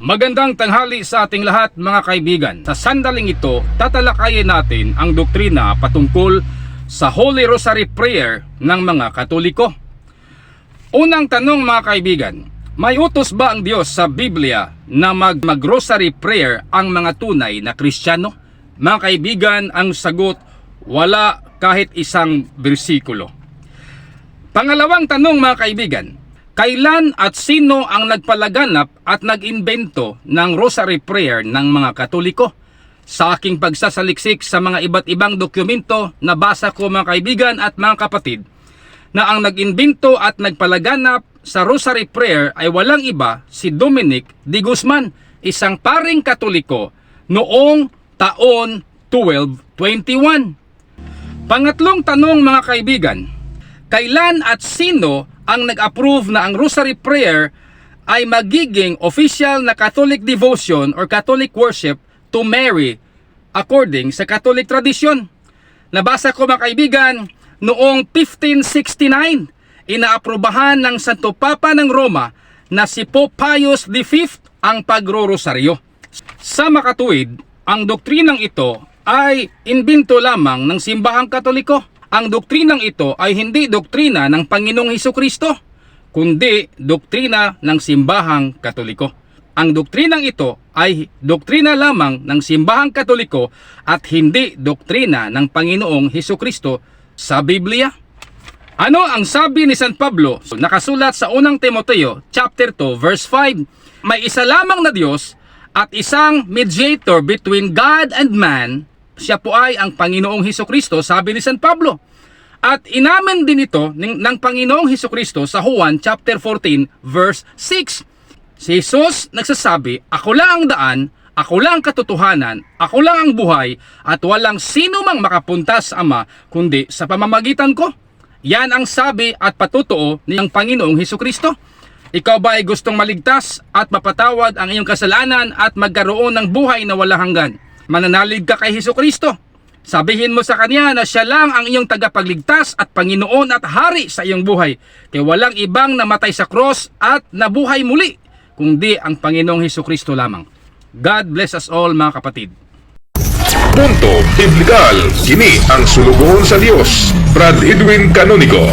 Magandang tanghali sa ating lahat mga kaibigan. Sa sandaling ito, tatalakayin natin ang doktrina patungkol sa Holy Rosary Prayer ng mga Katoliko. Unang tanong mga kaibigan, may utos ba ang Diyos sa Biblia na mag mag-rosary prayer ang mga tunay na Kristiyano? Mga kaibigan, ang sagot, wala kahit isang bersikulo. Pangalawang tanong mga kaibigan, kailan at sino ang nagpalaganap at nag-imbento ng rosary prayer ng mga Katoliko? Sa aking pagsasaliksik sa mga iba't ibang dokumento, nabasa ko mga kaibigan at mga kapatid, na ang nag-imbento at nagpalaganap sa rosary prayer ay walang iba si Dominic de Guzman, isang paring Katoliko noong taon 1221. Pangatlong tanong mga kaibigan, kailan at sino ang nag-approve na ang Rosary Prayer ay magiging official na Catholic devotion or Catholic worship to Mary according sa Catholic tradition? Nabasa ko mga kaibigan, noong 1569, inaaprubahan ng Santo Papa ng Roma na si Pope Pius V ang pagro-rosaryo. Sa makatuwid, ang doktrinang ito ay imbento lamang ng simbahang katoliko. Ang doktrinang ito ay hindi doktrina ng Panginoong Heso Kristo, kundi doktrina ng simbahang katoliko. Ang doktrinang ito ay doktrina lamang ng simbahang katoliko at hindi doktrina ng Panginoong Heso Kristo sa Biblia. Ano ang sabi ni San Pablo? Nakasulat sa unang Timoteo chapter 2 verse 5. May isa lamang na Diyos at isang mediator between God and man. Siya po ay ang Panginoong Heso Kristo, sabi ni San Pablo. At inamin din ito ng, ng Panginoong Heso Kristo sa Juan chapter 14 verse 6. Si Jesus nagsasabi, Ako lang ang daan, ako lang ang katotohanan, ako lang ang buhay, at walang sino mang makapunta sa Ama kundi sa pamamagitan ko. Yan ang sabi at patutuo ng Panginoong Heso Kristo. Ikaw ba ay gustong maligtas at mapatawad ang iyong kasalanan at magkaroon ng buhay na walang hanggan? Mananalig ka kay Heso Kristo. Sabihin mo sa Kanya na Siya lang ang iyong tagapagligtas at Panginoon at Hari sa iyong buhay. Kaya walang ibang namatay sa cross at nabuhay muli, kundi ang Panginoong Heso Kristo lamang. God bless us all mga kapatid. Punto Biblikal. Kini ang sulugohon sa Dios. Brad Edwin Canonigo.